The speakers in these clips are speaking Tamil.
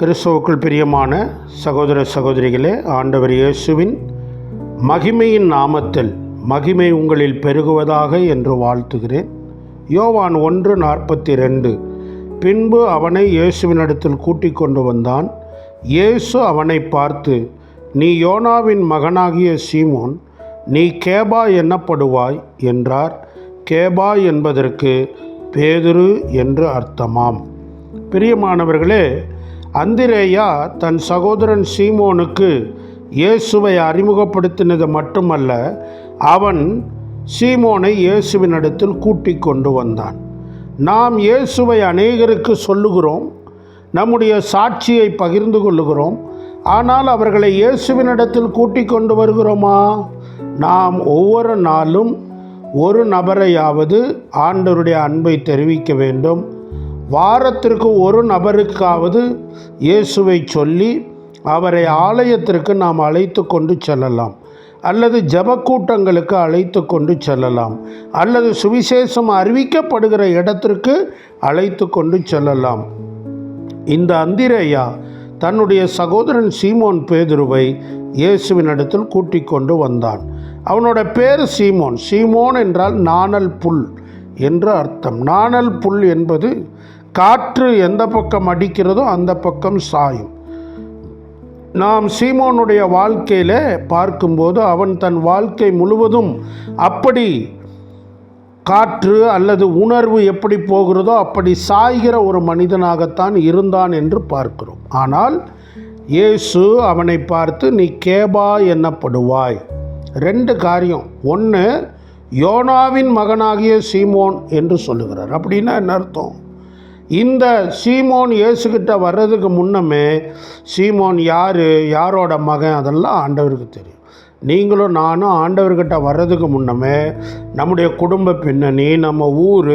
கிறிஸ்துவுக்குள் பிரியமான சகோதர சகோதரிகளே ஆண்டவர் இயேசுவின் மகிமையின் நாமத்தில் மகிமை உங்களில் பெருகுவதாக என்று வாழ்த்துகிறேன். யோவான் ஒன்று நாற்பத்தி ரெண்டு பின்பு அவனை இயேசுவினிடத்தில் கூட்டிக் கொண்டு வந்தான். இயேசு அவனை பார்த்து நீ யோனாவின் மகனாகிய சீமோன் நீ கேபா என்னப்படுவாய்? என்றார். கேபா என்பதற்கு பேதுரு என்று அர்த்தமாம். பிரியமானவர்களே அந்திரேயா தன் சகோதரன் சீமோனுக்கு இயேசுவை அறிமுகப்படுத்தினது மட்டுமல்ல அவன் சீமோனை இயேசுவினிடத்தில் கூட்டிக் கொண்டு வந்தான். நாம் இயேசுவை அநேகருக்கு சொல்லுகிறோம் நம்முடைய சாட்சியை பகிர்ந்து கொள்ளுகிறோம் ஆனால் அவர்களை இயேசுவினிடத்தில் கூட்டிக் கொண்டு வருகிறோமா? நாம் ஒவ்வொரு நாளும் ஒரு நபரையாவது ஆண்டவருடைய அன்பை தெரிவிக்க வேண்டும். வாரத்திற்கு ஒரு நபருக்காவது இயேசுவை சொல்லி அவரை ஆலயத்திற்கு நாம் அழைத்து கொண்டு செல்லலாம். அல்லது ஜபக்கூட்டங்களுக்கு அழைத்து கொண்டு செல்லலாம். அல்லது சுவிசேஷம் அறிவிக்கப்படுகிற இடத்திற்கு அழைத்து கொண்டு செல்லலாம். இந்த அந்திரேயா தன்னுடைய சகோதரன் சீமோன் பேதுருவை இயேசுவினிடத்தில் கூட்டிக் கொண்டு வந்தான். அவனோட பேர் சீமோன். சீமோன் என்றால் நாணல் புல் என்று அர்த்தம். நாணல் புல் என்பது காற்று எந்த பக்கம் அடிக்கிறதோ அந்த பக்கம் சாயும். நாம் சீமோனுடைய வாழ்க்கையில் பார்க்கும்போது அவன் தன் வாழ்க்கை முழுவதும் அப்படி காற்று அல்லது உணர்வு எப்படி போகிறதோ அப்படி சாய்கிற ஒரு மனிதனாகத்தான் இருந்தான் என்று பார்க்கிறோம். ஆனால் இயேசு அவனை பார்த்து நீ கேபா என்னப்படுவாய்? ரெண்டு காரியம். ஒன்று யோனாவின் மகனாகிய சீமோன் என்று சொல்லுகிறார். அப்படின்னா என்ன அர்த்தம்? இந்த சீமோன் இயேசுகிட்ட வர்றதுக்கு முன்னமே சீமோன் யார் யாரோட மகன் அதெல்லாம் ஆண்டவருக்கு தெரியும். நீங்களும் நானும் ஆண்டவர்கிட்ட வர்றதுக்கு முன்னமே நம்முடைய குடும்ப பின்னணி நம்ம ஊர்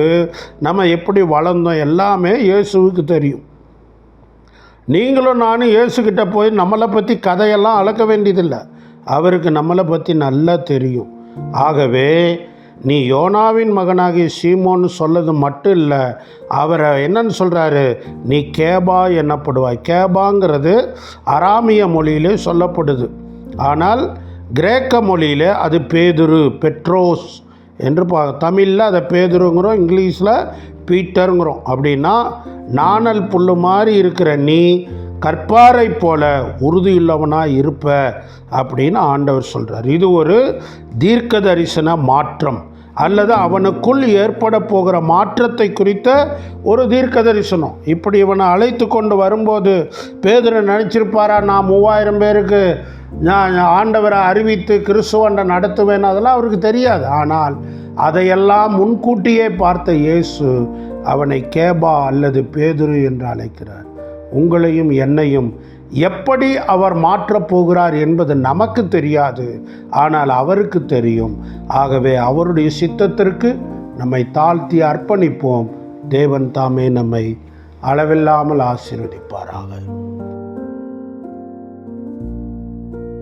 நம்ம எப்படி வளர்ந்தோம் எல்லாமே இயேசுவுக்கு தெரியும். நீங்களும் நானும் இயேசுக்கிட்ட போய் நம்மளை பற்றி கதையெல்லாம் அளக்க வேண்டியதில்லை. அவருக்கு நம்மளை பற்றி நல்லா தெரியும். ஆகவே நீ யோனாவின் மகனாகிய சீமோன்னு சொல்லது மட்டும் இல்லை அவரை என்னன்னு சொல்கிறாரு நீ கேபா என்னப்படுவாய். கேபாங்கிறது அராமிய மொழியிலே சொல்லப்படுது. ஆனால் கிரேக்க மொழியில் அது பேதுரு பெட்ரோஸ் என்று பா தமிழில் அதை பேதுருங்கிறோம் இங்கிலீஷில் பீட்டருங்கிறோம். அப்படின்னா நாணல் புல்லு மாதிரி இருக்கிற நீ கற்பாரை போல உறுதியுள்ளவனாக இருப்ப அப்படின்னு ஆண்டவர் சொல்கிறார் இது ஒரு தீர்க்க தரிசன மாற்றம். அல்லது அவனுக்குள் ஏற்பட போகிற மாற்றத்தை குறித்த ஒரு தீர்க்க தரிசனம் இப்படி இவனை அழைத்து கொண்டு வரும்போது பேதரை நினச்சிருப்பாரா நான் மூவாயிரம் பேருக்கு நான் ஆண்டவரை அறிவித்து கிறிஸ்துவண்டை நடத்துவேன் அதெல்லாம் அவருக்கு தெரியாது. ஆனால் அதையெல்லாம் முன்கூட்டியே பார்த்த இயேசு அவனை கேபா அல்லது பேதுரு என்று அழைக்கிறார். உங்களையும் என்னையும் எப்படி அவர் மாற்றப் போகிறார் என்பது நமக்கு தெரியாது. ஆனால் அவருக்கு தெரியும். ஆகவே அவருடைய சித்தத்திற்கு நம்மை தாழ்த்தி அர்ப்பணிப்போம். தேவன் தாமே நம்மை அளவில்லாமல் ஆசீர்வதிப்பாராக.